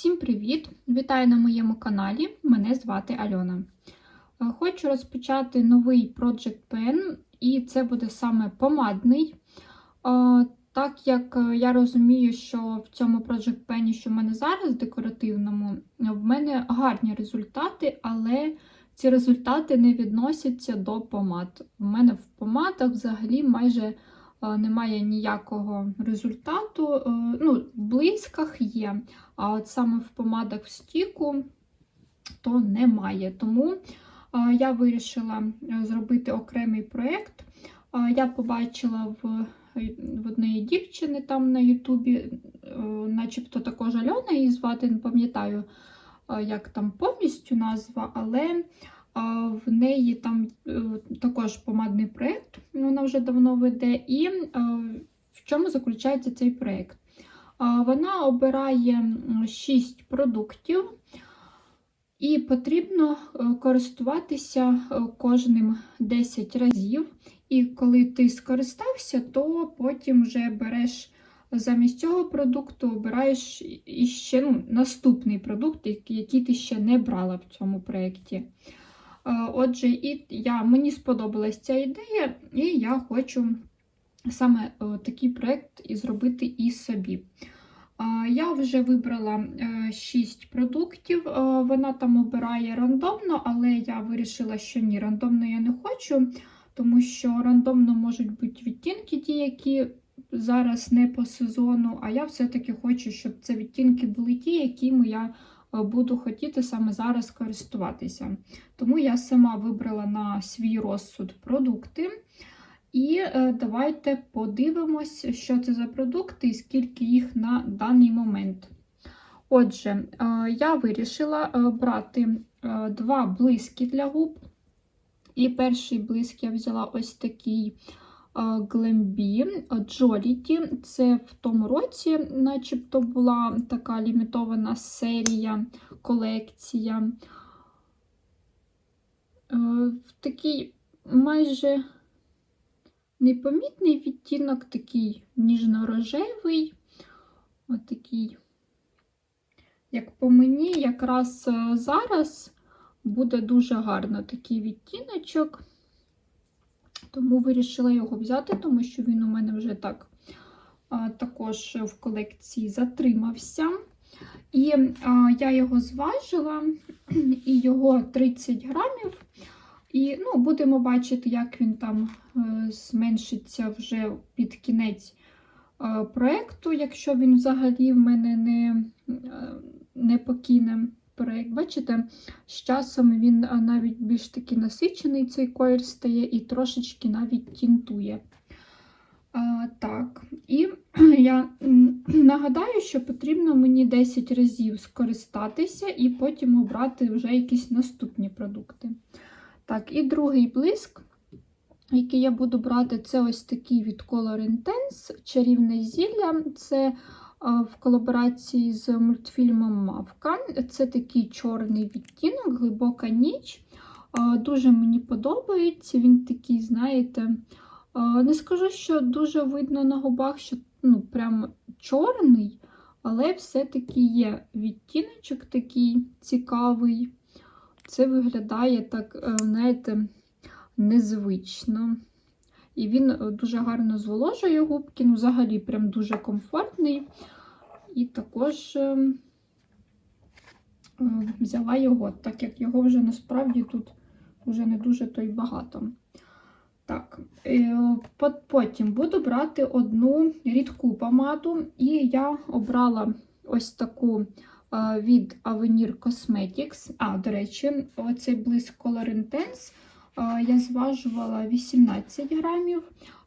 Всім привіт! Вітаю на моєму каналі. Мене звати Альона. Е, Хочу розпочати новий Project Pen, і це буде саме помадний. Е, Так як е, я розумію, що в цьому Project Pen, що в мене зараз декоративному, в мене гарні результати, але ці результати не відносяться до помад. У мене в помадах взагалі майже немає ніякого результату. Е, Ну, в блисках є, а от саме в помадах в стіку то немає. Тому е, я вирішила е, зробити окремий проєкт. Е, Я побачила в, в однієї дівчини там на Ютубі, е, начебто також Альона її звати, не пам'ятаю, е, як там повністю назва, але в неї там е, також помадний проєкт, вона вже давно веде. І е, в чому заключається цей проєкт? Вона обирає 6 продуктів, і потрібно е, користуватися кожним 10 разів. І коли ти скористався, то потім вже береш замість цього продукту, обираєш іще ну, наступний продукт, який ти ще не брала в цьому проєкті. Е, Отже, і я, мені сподобалась ця ідея, і я хочу саме е, такий проєкт і зробити і собі. Я вже вибрала 6 продуктів. Е, Вона там обирає рандомно, але я вирішила, що ні, рандомно я не хочу, тому що рандомно можуть бути відтінки, ті, які зараз не по сезону. А я все-таки хочу, щоб це відтінки були ті, якими я е, буду хотіти саме зараз користуватися. Тому я сама вибрала на свій розсуд продукти. І е, давайте подивимось, що це за продукти і скільки їх на даний момент. Отже, е, я вирішила е, брати два блиски для губ. І перший блиск я взяла ось такий Глембі Джоліті. Це в тому році, начебто, була така лімітована серія, колекція. Е, В такий майже непомітний відтінок, такий ніжно-рожевий. Отакий, як по мені, якраз е, зараз буде дуже гарно такий відтіночок. Тому вирішила його взяти, тому що він у мене вже так також в колекції затримався. І а, я його зважила, і його 30 грамів. І ну, будемо бачити, як він там е, зменшиться вже під кінець е, проєкту, якщо він взагалі в мене не, е, не покине проєкт. Bачите, з часом він навіть більш такий насичений цей колір стає і трошечки навіть тінтує. А, так, і я нагадаю, що потрібно мені 10 разів скористатися і потім обрати вже якісь наступні продукти. Так, і другий блиск, який я буду брати, це ось такий від Color Intense чарівне зілля. Це в колаборації з мультфільмом Мавка. Це такий чорний відтінок, глибока ніч. Дуже мені подобається. Він такий, знаєте, не скажу, що дуже видно на губах, що ну, прям чорний, але все-таки є відтіночок такий цікавий. Це виглядає так, е, знаєте, незвично. І він е, дуже гарно зволожує губки, ну, взагалі, прям дуже комфортний. І також е, е, взяла його, так як його вже насправді тут вже не дуже то й багато. Так, е, потім буду брати одну рідку помаду, і я обрала ось таку від Avenir Cosmetics. А, до речі, оцей блиск Color Intense я зважувала 18 грамів,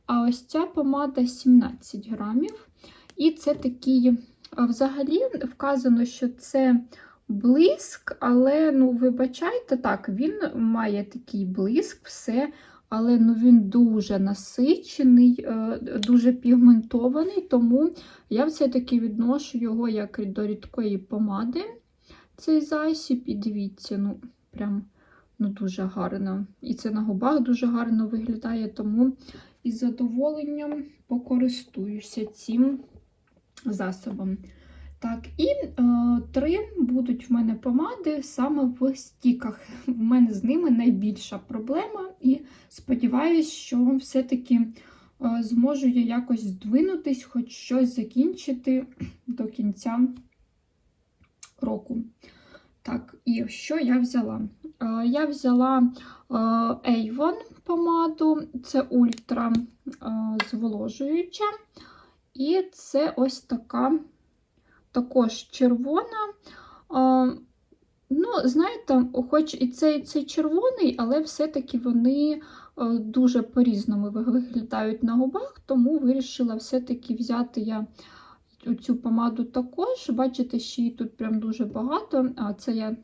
а ось ця помада 17 грамів. І це такий, взагалі, вказано, що це блиск, але, ну, вибачайте, так, він має такий блиск, все. Але ну, він дуже насичений, е, дуже пігментований, тому я все-таки відношу його як до рідкої помади. Цей засіб, і дивіться, ну, прям ну, дуже гарно. І це на губах дуже гарно виглядає, тому із задоволенням покористуюся цим засобом. Так, і е, три будуть в мене помади саме в стіках. В мене з ними найбільша проблема, і сподіваюся, що все-таки е, зможу я якось здвинутись, хоч щось закінчити до кінця року. Так, і що я взяла? Е, Я взяла е, Avon помаду, це ультра е, зволожуюча. І це ось така також червона. Ну, знаєте, хоч і цей, цей червоний, але все-таки вони дуже по-різному виглядають на губах, тому вирішила все-таки взяти я цю помаду також. Бачите, що її тут прям дуже багато. А це я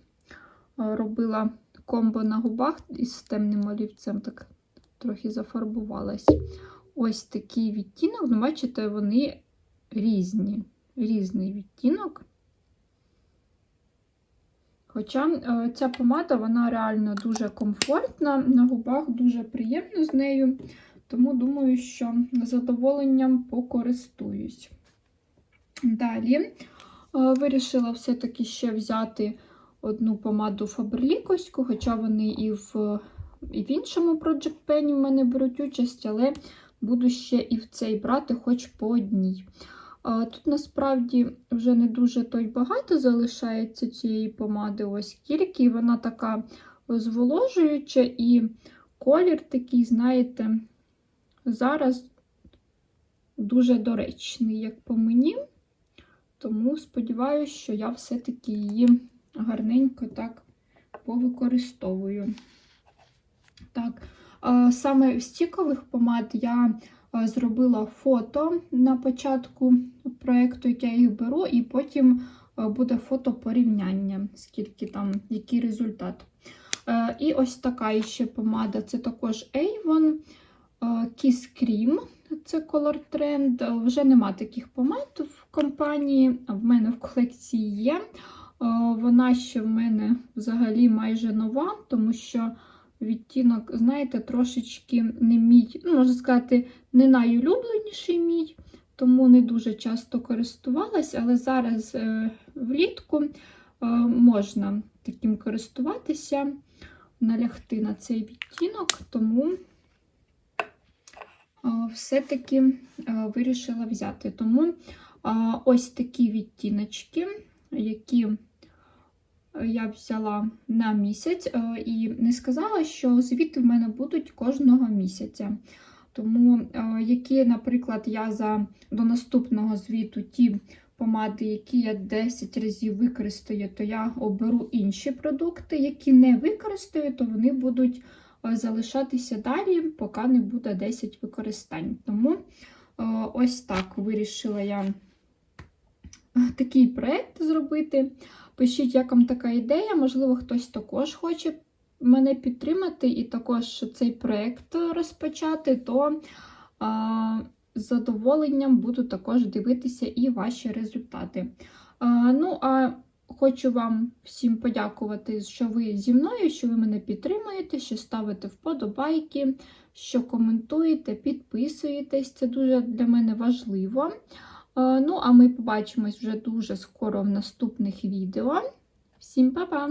робила комбо на губах із темним олівцем, так трохи зафарбувалась. Ось такий відтінок, ну, бачите, вони різні різний відтінок. Хоча е, ця помада, вона реально дуже комфортна, на губах дуже приємно з нею, тому думаю, що задоволенням покористуюсь. Далі е, вирішила все-таки ще взяти одну помаду Faberlic, хоча вони і в, і в іншому Project Pen в мене беруть участь, але буду ще і в цей брати хоч по одній. Тут насправді вже не дуже той багато залишається цієї помади, ось кільки. Вона така зволожуюча, і колір такий, знаєте, зараз дуже доречний, як по мені. Тому сподіваюся, що я все-таки її гарненько так повикористовую. Так, саме в стікових помад я Е, зробила фото на початку проєкту, як я їх беру, і потім е, буде фото порівняння, скільки там, який результат. Е, і ось така ще помада це також Avon Kiss Cream, це Color Trend. Вже нема таких помад в компанії, а в мене в колекції є. Вона ще в мене взагалі майже нова, тому що відтінок, знаєте, трошечки не мій, ну, можна сказати, не найулюбленіший мій, тому не дуже часто користувалась, але зараз е, влітку е, можна таким користуватися, налягти на цей відтінок, тому е, все-таки е, вирішила взяти. Тому е, ось такі відтіночки, які я взяла на місяць е, і не сказала, що звіти в мене будуть кожного місяця. Тому, е, які, наприклад, я за до наступного звіту ті помади, які я 10 разів використаю, то я оберу інші продукти, які не використаю, то вони будуть е, залишатися далі, поки не буде 10 використань. Тому ось так вирішила я такий проєкт зробити. Пишіть, як вам така ідея, можливо, хтось також хоче мене підтримати і також цей проєкт розпочати, то а, з задоволенням буду також дивитися і ваші результати. А, ну, а хочу вам всім подякувати, що ви зі мною, що ви мене підтримуєте, що ставите вподобайки, що коментуєте, підписуєтесь. Це дуже для мене важливо. Ну, а ми побачимось вже дуже скоро в наступних відео. Всім па-па!